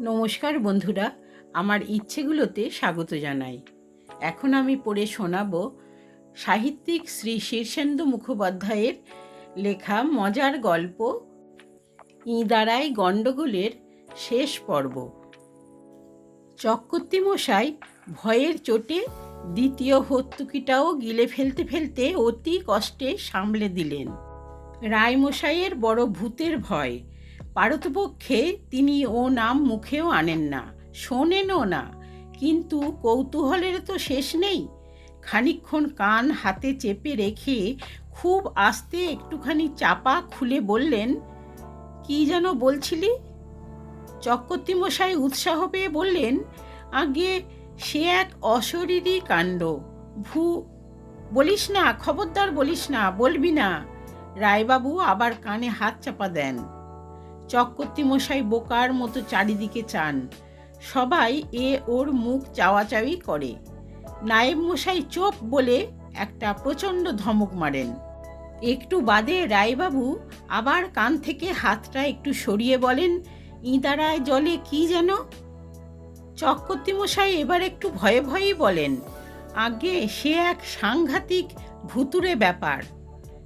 নমস্কার বন্ধুরা, আমার ইচ্ছেগুলোতে স্বাগত জানাই। এখন আমি পড়ে শোনাব সাহিত্যিক শ্রী শীর্ষেন্দু মুখোপাধ্যায়ের লেখা মজার গল্প ইঁদারাই গণ্ডগোলের শেষ পর্ব। চক্রবর্তী মশাই ভয়ের চোটে দ্বিতীয় হত্যুকিটাও গিলে ফেলতে ফেলতে অতি কষ্টে সামলে দিলেন। রায়মশাইয়ের বড় ভূতের ভয় পারতপক্ষে তিনি ও নাম মুখেও আনেন না, শোনেনও না। কিন্তু কৌতূহলের তো শেষ নেই। খানিকক্ষণ কান হাতে চেপে রেখে খুব আস্তে একটুখানি চাপা খুলে বললেন, কি যেন বলছিলি? চক্রবর্তী মশাই উৎসাহ পেয়ে বললেন, আগে সে এক অশরীরী কাণ্ড। ভু বলিস না, খবরদার বলিস না, বলবি না। রায়বাবু আবার কানে হাত চাপা দেন। চক্রবর্তী মশাই বোকার মতো চারিদিকে চান। সবাই এ ওর মুখ চাওয়াচাওয়ি করে। নায়েব মশাই চোপ বলে একটা প্রচণ্ড ধমক মারেন। একটু বাদে রায়বাবু আবার কান থেকে হাতটা একটু সরিয়ে বলেন, ইঁদারায় জলে কি যেন? মশাই এবার একটু ভয়ে ভয়েই বলেন, আগে সে এক সাংঘাতিক ভুতুরে ব্যাপার।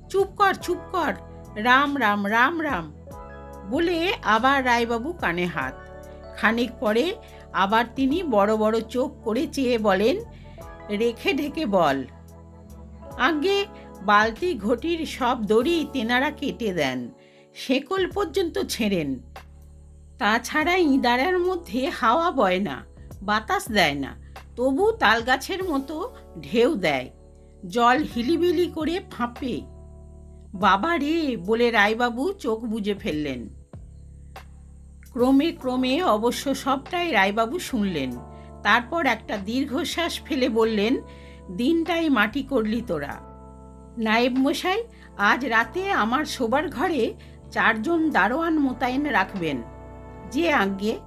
চুপ কর চুপ কর। রাম রাম রাম রাম। বলে আবার রায়বাবু কানে হাত। খানিক পরে আবার তিনি বড় বড় চোখ করে চেয়ে বলেন, রেখে ঢেকে বল। আগে বালতি ঘটির সব দড়ি তেনারা কেটে দেন, শেকল পর্যন্ত ছেড়েন। তাছাড়া ইঁদারার মধ্যে হাওয়া বয় না, বাতাস দেয় না, তবু তালগাছের মতো ঢেউ দেয়। জল হিলিবিলি করে ফাঁপে বাবা রে বলে রায়বাবু চোখ বুজে ফেললেন। ক্রমে ক্রমে অবশ্য সবটাই রায়বাবু শুনলেন। তারপর একটা দীর্ঘশ্বাস ফেলে বললেন, দিনটাই মাটি করলি তোরা। নায়েব মশাই, আজ রাতে আমার শোবার ঘরে চারজন দারোয়ান মোতায়েন রাখবেন। যে আজ্ঞে।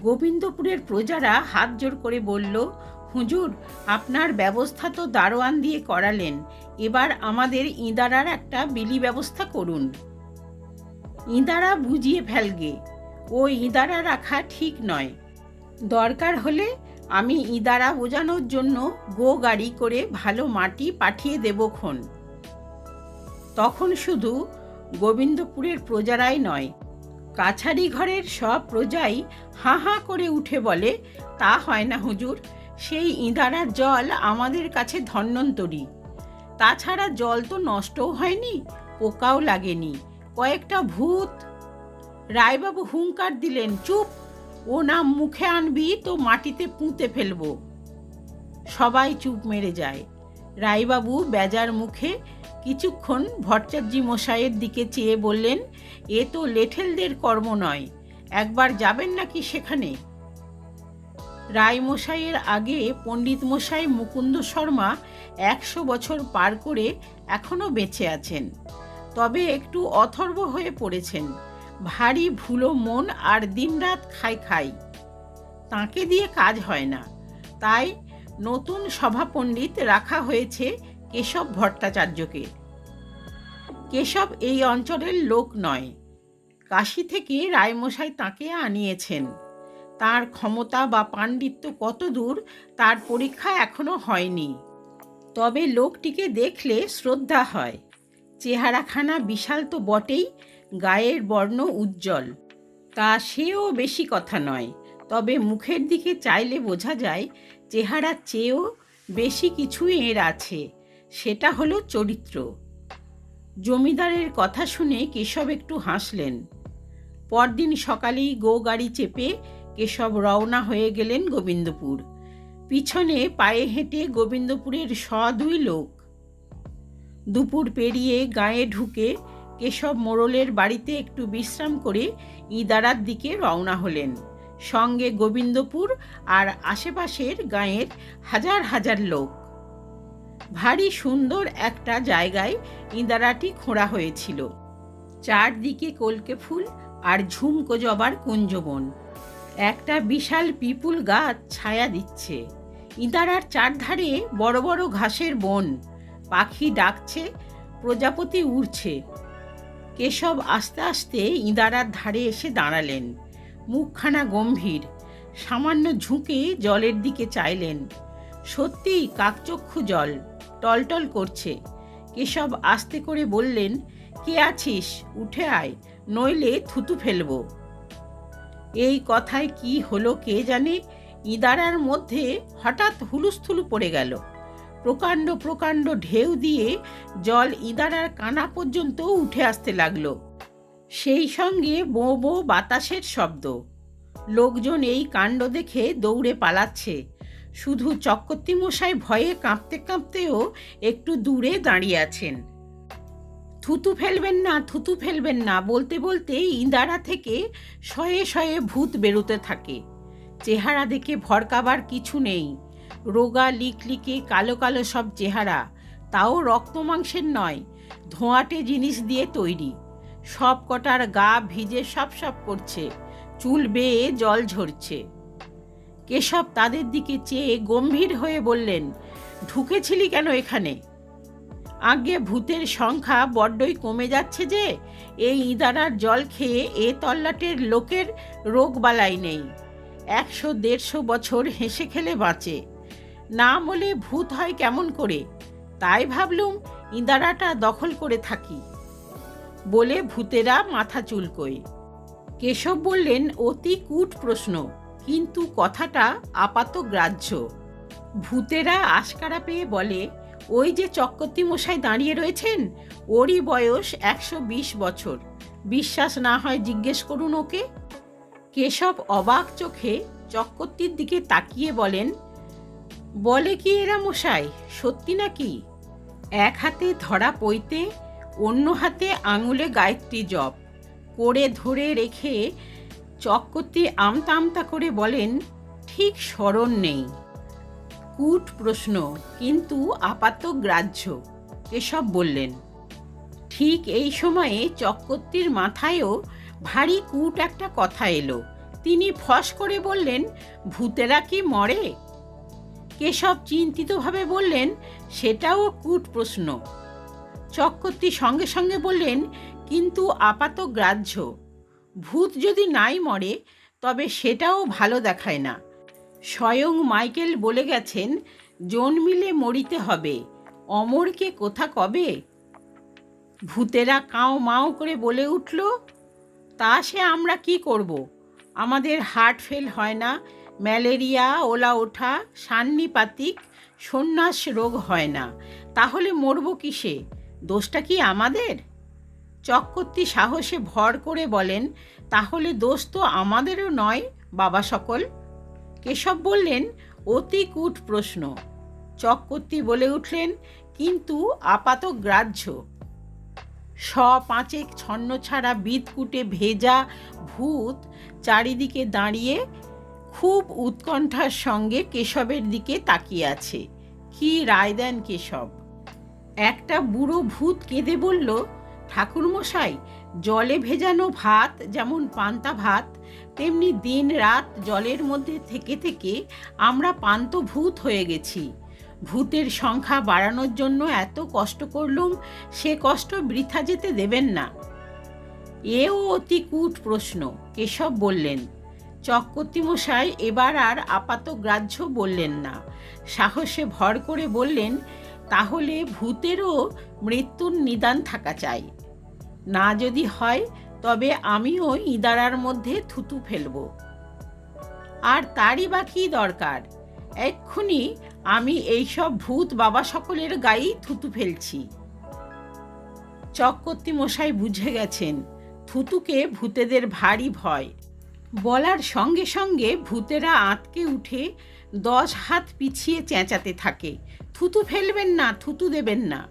গোবিন্দপুরের প্রজারা হাত জোর করে বলল হুজুর, আপনার ব্যবস্থা তো দারোয়ান দিয়ে করালেন। এবার আমাদের ইঁদারার একটা বিলি ব্যবস্থা করুন। ইঁদারা বুঝিয়ে ফেলগে, ও ইঁদারা রাখা ঠিক নয়। দরকার হলে আমি ইঁদারা বোঝানোর জন্য গো গাড়ি করে ভালো মাটি পাঠিয়ে দেব খন। তখন শুধু গোবিন্দপুরের প্রজারাই নয় কাছারি ঘরের সব প্রজাই হাঁ হাঁ করে উঠে বলে, তা হয় না হুজুর সেই ইঁদারার জল আমাদের কাছে ধন্বন্তরী। তাছাড়া জল তো নষ্টও হয়নি, পোকাও লাগেনি। কয়েকটা ভূত। রায়বাবু হুঙ্কার দিলেন, চুপ! ও নাম মুখে আনবি, তো মাটিতে পুঁতে ফেলব। সবাই চুপ মেরে যায়। রায়বাবু বেজার মুখে কিছুক্ষণ ভট্টাচার্যি মশাইয়ের দিকে চেয়ে বললেন, এ তো লেঠেলদের কর্ম নয়। একবার যাবেন নাকি সেখানে? রায়মশাইয়ের আগে পণ্ডিত মশাই মুকুন্দ শর্মা একশো বছর পার করে এখনও বেঁচে আছেন। তবে একটু অথর্ব হয়ে পড়েছেন। ভারী ভুলো মন আর দিনরাত খাই খাই। তাকে দিয়ে কাজ হয় না। তাই নতুন সভাপণ্ডিত রাখা হয়েছে কেশব ভট্টাচার্যকে। কেশব এই অঞ্চলের লোক নয়। কাশি থেকে রায়মশাই তাকে আনিয়েছেন। তার ক্ষমতা বা পাণ্ডিত্য কত দূর, তার পরীক্ষা এখনও হয়নি। তবে লোকটিকে দেখলে শ্রদ্ধা হয়। চেহারাখানা বিশাল তো বটেই, গায়ের বর্ণ উজ্জ্বল। তা সেও বেশি কথা নয়, তবে মুখের দিকে চাইলে বোঝা যায়, চেহারার চেয়েও বেশি কিছুই এর আছে, সেটা হলো চরিত্র। জমিদারের কথা শুনে কেশব একটু হাসলেন। পরদিন সকালেই গো গাড়ি চেপে কেশব রওনা হয়ে গেলেন গোবিন্দপুর। পিছনে পায়ে হেঁটে গোবিন্দপুরের স দুই লোক। দুপুর পেরিয়ে গায়ে ঢুকে কেশব মোড়লের বাড়িতে একটু বিশ্রাম করে ইদারার দিকে রওনা হলেন। সঙ্গে গোবিন্দপুর আর আশেপাশের গাঁয়ের হাজার হাজার লোক। ভারী সুন্দর একটা জায়গায় ইঁদারাটি খোঁড়া হয়েছিল। চারদিকে কলকে ফুল আর ঝুমকো জবার কুঞ্জবন। একটা বিশাল পিপুল গাছ ছায়া দিচ্ছে। ইঁদারার চারধারে বড় বড় ঘাসের বন। পাখি ডাকছে, প্রজাপতি উড়ছে। কেশব আস্তে আস্তে ইঁদারার ধারে এসে দাঁড়ালেন। মুখখানা গম্ভীর। সামান্য ঝুঁকে জলের দিকে চাইলেন। সত্যিই কাকচক্ষু জল, টলটল করছে। কেশব আস্তে করে বললেন, কে আছিস? উঠে আয়, নইলে থুতু ফেলব। এই কথায় কি হলো কে জানে? ইদারার মধ্যে হঠাৎ হুলুস্থুলু পড়ে গেল। প্রকাণ্ড প্রকাণ্ড ঢেউ দিয়ে জল ইদারার কানা পর্যন্ত উঠে আসতে লাগল। সেই সঙ্গে বো বো বাতাসের শব্দ। লোকজন এই কাণ্ড দেখে দৌড়ে পালাচ্ছে। শুধু চক্রবর্তী মশাই ভয়ে কাঁপতে, কাঁপতেও একটু দূরে দাঁড়িয়ে আছেন। থুতু ফেলবেন না, থুতু ফেলবেন না। বলতে বলতে ইন্দারা থেকে শয়ে শয়ে ভূত বেরোতে থাকে। চেহারা দেখে ভরকাবার কিছু নেই। রোগা লিকলিকে কালো কালো সব চেহারা। তাও রক্ত মাংসের নয়, ধোঁয়াটে জিনিস দিয়ে তৈরি। সব কটার গা ভিজে সপ সপ করছে, চুল বেয়ে জল ঝরছে। কেশব তাদের দিকে চেয়ে গম্ভীর হয়ে বললেন, ঢুকেছিলি কেন এখানে? আগে ভূতের সংখ্যা বড্ডই কমে যাচ্ছে যে, এই ইদারার জল খেয়ে এ তল্লাটের লোকের রোগ বালাই নেই। একশো দেড়শো বছর হেসে খেলে বাঁচে। না বলে ভূত হয় কেমন করে? তাই ভাবলুম ইদারাটা দখল করে থাকি। বলে ভূতেরা মাথা চুলকোয়। কেশব বললেন, অতি কূট প্রশ্ন, কিন্তু কথাটা আপাত গ্রাহ্য। ভূতেরা আশকারা পেয়ে বলে ওই যে চক্রবর্তী মশাই দাঁড়িয়ে রয়েছেন, ওরই বয়স একশো বিশ বছর। বিশ্বাস না হয় জিজ্ঞেস করুন ওকে। কেশব অবাক চোখে চক্রবর্তীর দিকে তাকিয়ে বলেন, বলে কি এরা মশাই? সত্যি নাকি? এক হাতে ধরা পইতে, অন্য হাতে আঙুলে গায়ত্রী জপ। করে ধরে রেখে চক্রবর্তী আমতা আমতা করে বলেন, ঠিক স্মরণ নেই। কূট প্রশ্ন, কিন্তু আপাত গ্রাহ্য, এসব বললেন। ঠিক এই সময়ে চক্রবর্তীর মাথায়ও ভারী কূট একটা কথা এলো। তিনি ফস করে বললেন, ভূতেরা কি মরে? কেশব চিন্তিতভাবে বললেন, সেটাও কূট প্রশ্ন। চক্রবর্তী সঙ্গে সঙ্গে বললেন, কিন্তু আপাত গ্রাহ্য। ভূত যদি নাই মরে, তবে সেটাও ভালো দেখায় না। স্বয়ং মাইকেল বলে গেছেন জন্মিলে মরিতে হবে। অমরকে কোথা কবে? ভূতেরা কাও মাও করে বলে উঠল, তা সে আমরা কি করব? আমাদের হার্ট ফেল হয় না, ম্যালেরিয়া, ওলা ওঠা, সান্নিপাতিক, সন্ন্যাস রোগ হয় না। তাহলে মরব কিসে? দোষটা কি আমাদের? চক্রবর্তী সাহসে ভর করে বলেন, তাহলে দোষ তো আমাদেরও নয়, বাবা সকল। কেশব বললেন, অতি কূট প্রশ্ন। চক্রবর্তী বলে উঠলেন, কিন্তু আপাত গ্রাহ্য। স পাঁচেক ছন্ন ছাড়া বিদকুটে ভেজা ভূত চারিদিকে দাঁড়িয়ে খুব উৎকণ্ঠার সঙ্গে কেশবের দিকে তাকিয়ে আছে। কি রায় দেন কেশব? একটা বুড়ো ভূত কেঁদে বলল, ঠাকুরমশাই জলে ভেজানো ভাত, যেমন পান্তা ভাত, তেমনি দিন রাত জলের মধ্যে থেকে থেকে আমরা পান্ত ভূত হয়ে গেছি। ভূতের সংখ্যা বাড়ানোর জন্য এত কষ্ট করলুম, সে কষ্ট বৃথা যেতে দেবেন না। এও অতি কূট প্রশ্ন, কেশব বললেন। চক্রবর্তী মশাই এবার আর আপাত গ্রাহ্য বললেন না। সাহসে ভর করে বললেন, তাহলে ভূতেরও মৃত্যুর নিদান থাকা চাই। না যদি হয়, তবে আমিও ইদারার মধ্যে থুতু ফেলব। আর তারই বা কী দরকার? এক্ষুনি আমি এইসব ভূত বাবা সকলের গায়েই থুতু ফেলছি। চক্রবর্তী মশাই বুঝে গেছেন, থুতুকে ভূতেদের ভারী ভয়। বলার সঙ্গে সঙ্গে ভূতেরা আঁতকে উঠে দশ হাত পিছিয়ে চেঁচাতে থাকে। থুতু ফেলবেন না, থুতু দেবেন না।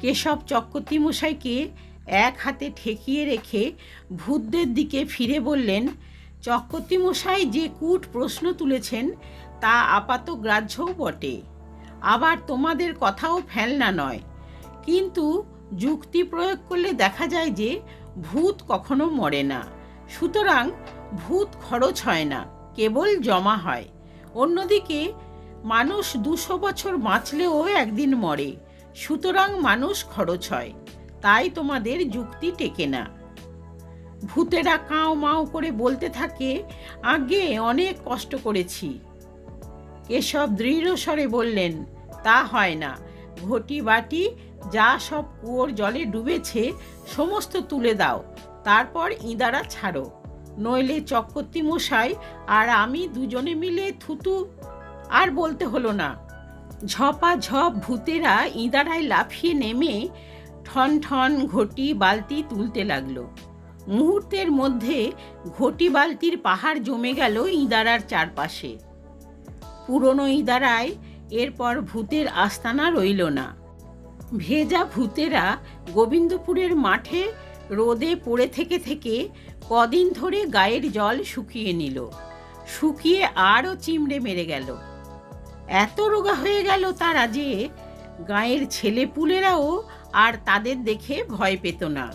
কেশব চক্রবর্তী মশাইকে এক হাতে ঠেকিয়ে রেখে ভূতদের দিকে ফিরে বললেন চক্রবর্তী মশাই যে কূট প্রশ্ন তুলেছেন, তা আপাত গ্রাহ্যও বটে। আবার তোমাদের কথাও ফেলনা নয়। কিন্তু যুক্তি প্রয়োগ করলে দেখা যায় যে ভূত কখনো মরে না। সুতরাং ভূত খরচ হয় না, কেবল জমা হয়। অন্যদিকে মানুষ দুশো বছর বাঁচলেও একদিন মরে। সুতরাং মানুষ খরচ হয়, তাই তোমাদের যুক্তি টেকে না। ভূতেরা কাও মাও করে বলতে থাকে, আগে অনেক কষ্ট করেছি। কেশব দৃঢ় স্বরে বললেন, তা হয় না। ঘটি বাটি, যা সব কুয়োর জলে ডুবেছে, সমস্ত তুলে দাও। তারপর ইঁদারা ছাড়ো। নইলে চক্রবর্তী মশাই আর আমি দুজনে মিলে থুতু আর বলতে হলো না। ঝপা ঝপ ভূতেরা ইঁদারায় লাফিয়ে নেমে ঠন ঠন ঘটি বালতি তুলতে লাগল। মুহূর্তের মধ্যে ঘটি বালতির পাহাড় জমে গেল ইঁদারার চারপাশে। পুরনো ইঁদারায় এরপর ভূতের আস্তানা রইল না। ভেজা ভূতেরা গোবিন্দপুরের মাঠে রোদে পড়ে থেকে থেকে কদিন ধরে গায়ের জল শুকিয়ে নিল। শুকিয়ে আরও চিমড়ে মেরে গেল। এত রোগা হয়ে গেল তারা যে গায়ের ছেলেপুলেরাও আর তাদের দেখে ভয় পেত না।